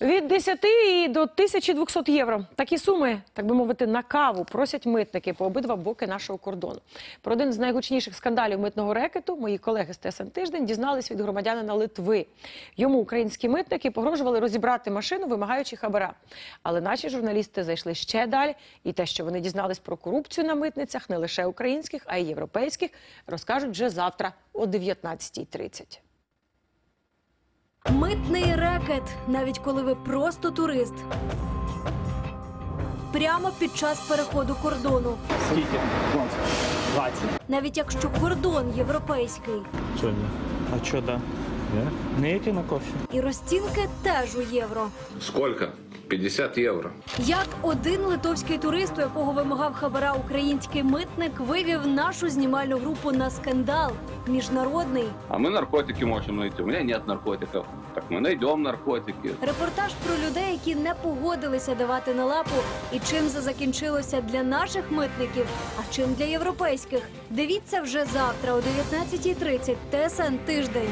Від 10 і до 1200 євро. Такі суми, так би мовити, на каву просять митники по обидва боки нашого кордону. Про один з найгучніших скандалів митного рекету мої колеги з ТСН Тиждень дізнались від громадянина Литви. Йому українські митники погрожували розібрати машину, вимагаючи хабара. Але наші журналісти зайшли ще далі, і те, що вони дізнались про корупцію на митницях, не лише українських, а й європейських, розкажуть вже завтра о 19.30. Митний рекет, навіть коли ви просто турист. Прямо під час переходу кордону, Скільки? 20. навіть якщо кордон європейський, Чого ні? А що да? Не йти на кофі. і розцінки теж у євро. Сколько? 50 евро. Як один литовський турист, у якого вимагав хабара український митник, вивів нашу знімальну групу на скандал міжнародний. А мы наркотики можем найти. У меня нет наркотиков. Так мы найдем наркотики. Репортаж про людей, які не погодилися давати на лапу, і чим це закінчилося для наших митників, а чим для європейських. Дивіться вже завтра о 19.30 ТСН тиждень.